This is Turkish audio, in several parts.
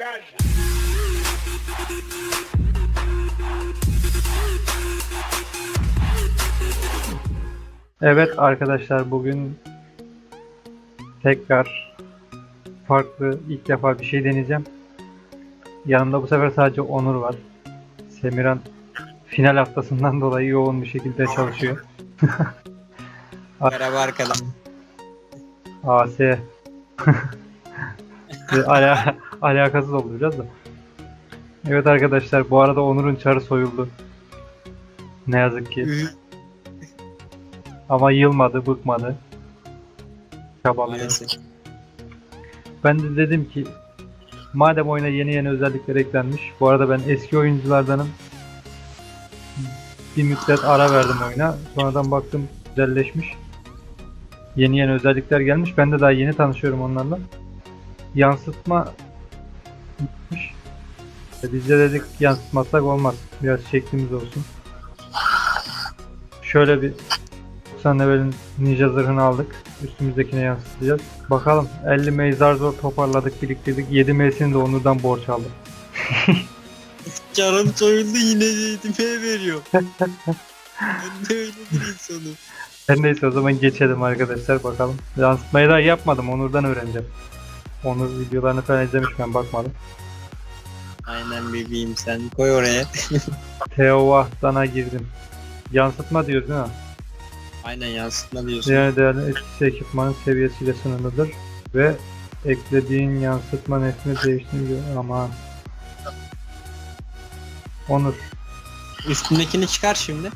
Ben Evet arkadaşlar bugün tekrar farklı ilk defa bir şey deneyeceğim. Yanımda bu sefer sadece Onur var. Semiran final haftasından dolayı yoğun bir şekilde çalışıyor. Merhaba arkadaşlar. AS. Ve Ala alakasız oldu biraz da. Evet arkadaşlar bu arada Onur'un çarı soyuldu. Ne yazık ki. Ama yılmadı, bıkmadı. Çabalıyor. Ben de dedim ki madem oyuna yeni yeni özellikler eklenmiş. Bu arada ben eski oyunculardanım. Bir müddet ara verdim oyuna. Sonradan baktım güzelleşmiş. Yeni yeni özellikler gelmiş. Ben de daha yeni tanışıyorum onlarla. Yansıtma gitmiş. Biz de dedik yansıtmasak olmaz. Biraz şeklimiz olsun. Şöyle bir 90 level'in ninja zırhını aldık. Üstümüzdekine yansıtacağız. Bakalım 50 M'yi zar zor toparladık biriktirdik. 7 M'sini de Onur'dan borç aldım. Canım soyuldu yine yedime veriyor. ben de öyle bir insanım. Her neyse o zaman geçelim arkadaşlar bakalım. Yansıtmayı daha yapmadım Onur'dan öğreneceğim. Onur videolarını falan izlemiş ben bakmadım. Aynen bebeğim sen koy oraya. Teovah'tana girdim. Yansıtma diyoruz değil mi? Aynen yansıtma diyorsun. Diğer değerli etkisi ekipmanın seviyesiyle sınırlıdır ve eklediğin yansıtma nesne değiştiğini aman. Onur. Üstündekini çıkar şimdi.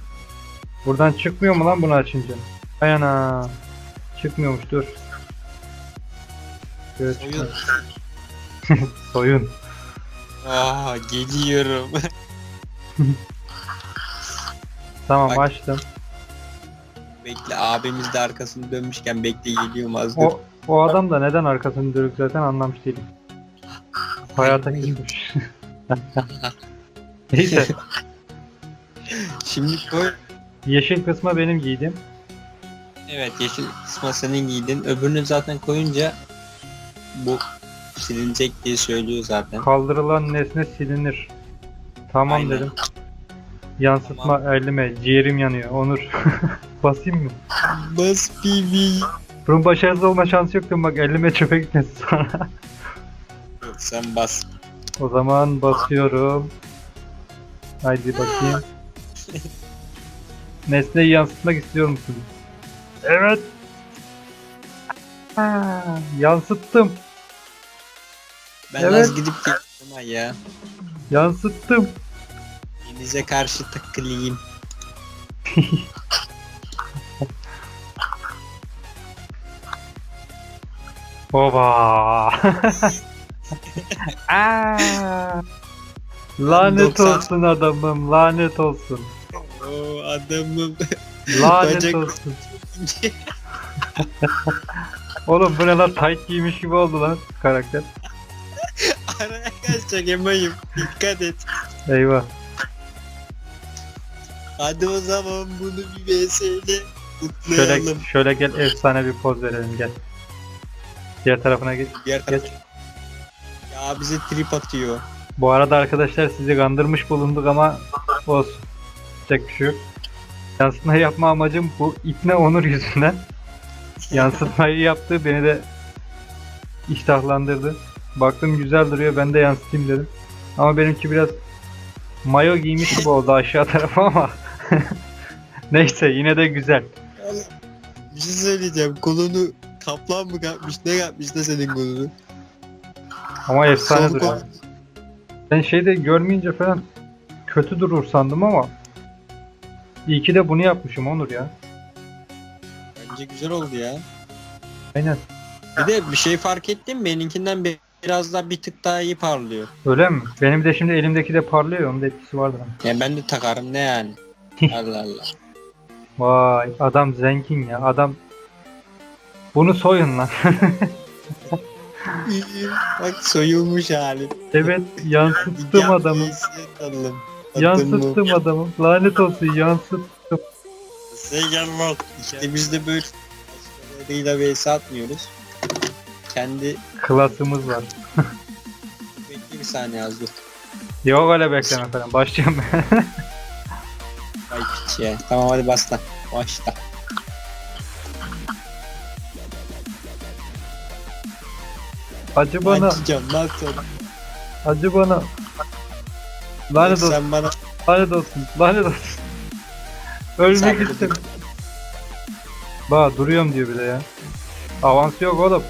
Buradan çıkmıyor mu lan bunu açınca? Ay ana. Çıkmıyormuş dur. Evet, Soyun. Soyun. Aa geliyorum. Tamam Bak. açtım. bekle abimiz de arkasını dönmüşken bekle geliyorum az dur. O, o adam da neden arkasını dönük zaten anlamış değilim. Hayata girmiş. Neyse. Şimdi koy. Yeşil kısma benim giydim. Evet yeşil kısma senin giydin. Öbürünü zaten koyunca bu silinecek diye söylüyor zaten. Kaldırılan nesne silinir. Tamam Aynen. dedim. Yansıtma elime. Ciğerim yanıyor. Onur. Basayım mı? Bas bibi. Bunun başarısız olma şansı yoktu bak elime çöpe gitmesin sonra. Yok sen bas. o zaman basıyorum. Haydi bakayım. Nesneyi yansıtmak istiyor musun? Evet. Ha, yansıttım. Ben Evet. az gidip ay ya. Yansıttım. Denize karşı takılayım. Baba. Lanet 90 olsun adamım, lanet olsun. Oo adamım. Lanet olsun. Oğlum bu ne lan tight giymiş gibi oldu lan karakter. Araya kaçacak emayım. Dikkat et. Eyvah. Hadi o zaman bunu bir VS'yle Şöyle kutlayalım. şöyle gel efsane bir poz verelim gel. Diğer tarafına geç. Diğer taraf. Ya bize trip atıyor. Bu arada arkadaşlar sizi kandırmış bulunduk ama olsun. Yapacak bir şey yok. Yansıtma yapma amacım bu ipne onur yüzünden. Yansıtmayı yaptı beni de iştahlandırdı. Baktım güzel duruyor ben de yansıtayım dedim. Ama benimki biraz mayo giymiş gibi oldu aşağı tarafa ama neyse yine de güzel. Bir şey söyleyeceğim. Kolunu kaplan mı kapmış? Ne kapmış da senin kolunu? Ama efsane Sol duruyor. kol- Ben şeyde görmeyince falan kötü durur sandım ama iyi ki de bunu yapmışım Onur ya. Bence güzel oldu ya. Aynen. Bir de bir şey fark ettim? Benimkinden bir- biraz daha bir tık daha iyi parlıyor. Öyle mi? Benim de şimdi elimdeki de parlıyor. Onun da etkisi vardır. ama. Ya ben de takarım ne yani? Allah Allah. Vay adam zengin ya. Adam bunu soyun lan. Bak soyulmuş hali. evet yansıttım adamı. Yansıttım adamı. Lanet olsun yansıt. Sen gelmez. İşte biz de böyle başkalarıyla vs atmıyoruz. Kendi Klasımız var. bekle bir saniye az dur. Yok öyle bekleme falan. Başlayayım ben. Ay piç ya. Tamam hadi başla. Başla. Acı bana. Açacağım lan sonra. Acı bana. Lanet olsun. Sen bana Lanet olsun. Lanet olsun. Ölmek istem. Bak duruyorum diyor bir de ya. Avans yok oğlum.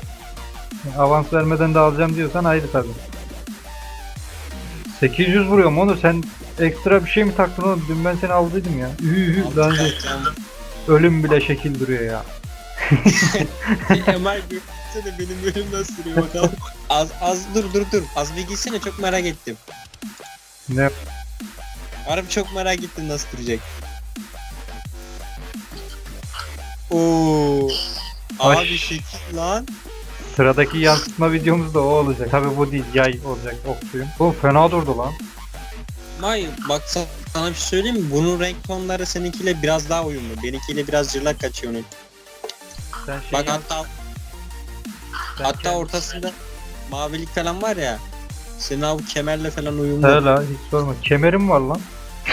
Avans vermeden de alacağım diyorsan ayrı tabi. 800 vuruyorum Onur sen ekstra bir şey mi taktın oğlum? Dün ben seni aldıydım ya. Ühü olsun. Alacağım. Ölüm bile şekil duruyor ya. Emel görsene benim bölüm nasıl duruyor bakalım. Az, az dur dur dur. Az bir gitsene çok merak ettim. Ne? Harbi çok merak ettim nasıl duracak. Oo. Abi Ay. şekil lan. Sıradaki yansıtma videomuz da o olacak. Tabi bu değil yay olacak okçuyum. Bu fena durdu lan. Hayır bak sa- sana bir şey söyleyeyim mi? Bunun renk tonları seninkiyle biraz daha uyumlu. Benimkiyle biraz cırlak kaçıyor onun. Sen şey Bak yap- hatta sen hatta kendi- ortasında mavilik falan var ya. Senin abi kemerle falan uyumlu. He la hiç sorma. Kemerim var lan.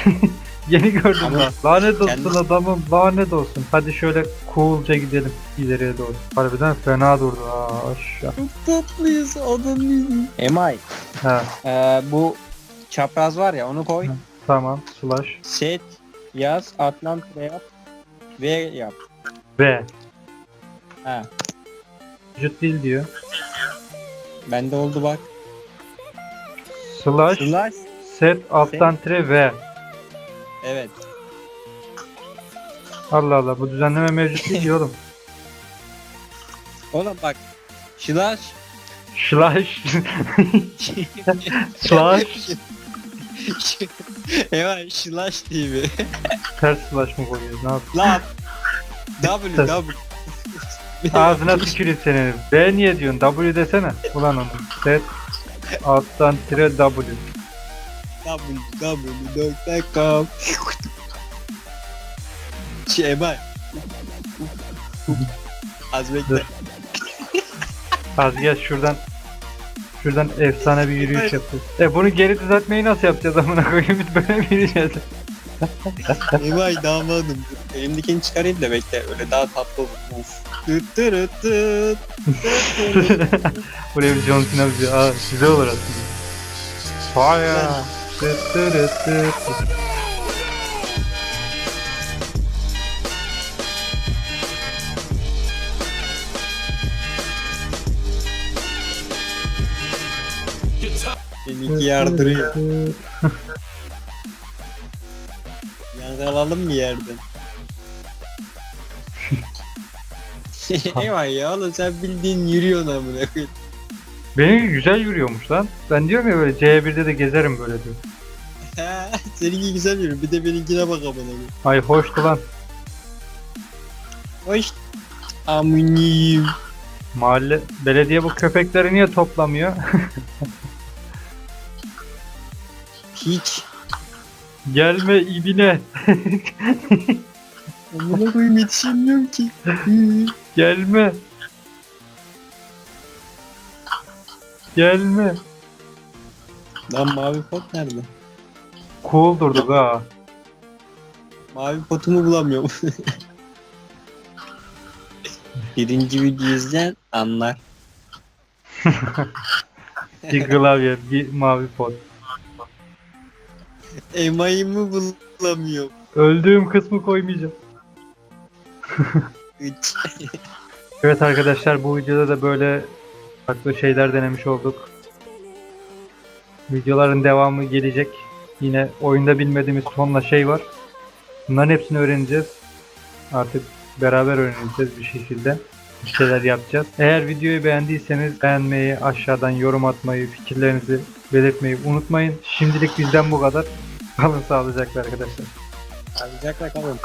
Yeni gördüm Ama lan. Lanet olsun kendisi- adamım. Lanet olsun. Hadi şöyle coolca gidelim ileriye doğru. Harbiden fena durdu. Aa aşağı. Çok tatlıyız adamım. Emay. He Ee, bu çapraz var ya onu koy. Tamam. Slash. Set yaz Atlant yap. V yap. V. Ha. Vücut değil diyor. Bende oldu bak. Slash. Slash. Set alttan tire V. Evet. Allah Allah bu düzenleme mevcut değil ki oğlum. Oğlum bak. Slash. Slash. Slash. evet slash TV. Ters slash mı koyuyoruz? Ne yapıyoruz? Lan. W W. Ağzına tüküreyim senin. B niye diyorsun? W desene. Ulan onu. Set alttan tire W. www.com Şey Emel. Az bekle. Az gel şuradan. Şuradan efsane bir yürüyüş yapıyoruz. E bunu geri düzeltmeyi nasıl yapacağız amına koyayım? Biz böyle mi yürüyeceğiz? Emel damadım. Elimdekini çıkarayım da bekle. Öyle daha tatlı olur. Of. Tırıt tıt. Buraya bir John Cena bir Aa güzel olur aslında. Fire. Seninki yardırıyor. Yardıralalım mı yerden? Eyvah ya oğlum sen bildiğin yürüyorsun amına koyayım. Benimki güzel yürüyormuş lan. Ben diyorum ya böyle C1'de de gezerim böyle diyor. Seninki güzel yürü. Bir de benimkine bak amına koyayım. Ay hoştu lan. Hoş. Aminiyim. Mahalle belediye bu köpekleri niye toplamıyor? Hiç. Gelme ibine. Amına koyayım yetişemiyorum ki. Gelme. Gelme. Lan mavi pot nerede? Cool durduk ha. Mavi potumu bulamıyorum. Birinci video izleyen anlar. Bir klavye, bir mavi pot. Emayımı bulamıyorum. Öldüğüm kısmı koymayacağım. Evet arkadaşlar bu videoda da böyle farklı şeyler denemiş olduk. Videoların devamı gelecek. Yine oyunda bilmediğimiz tonla şey var. Bunların hepsini öğreneceğiz. Artık beraber öğreneceğiz bir şekilde. Bir şeyler yapacağız. Eğer videoyu beğendiyseniz beğenmeyi, aşağıdan yorum atmayı, fikirlerinizi belirtmeyi unutmayın. Şimdilik bizden bu kadar. Kalın sağlıcakla arkadaşlar. Alacaklar kalın.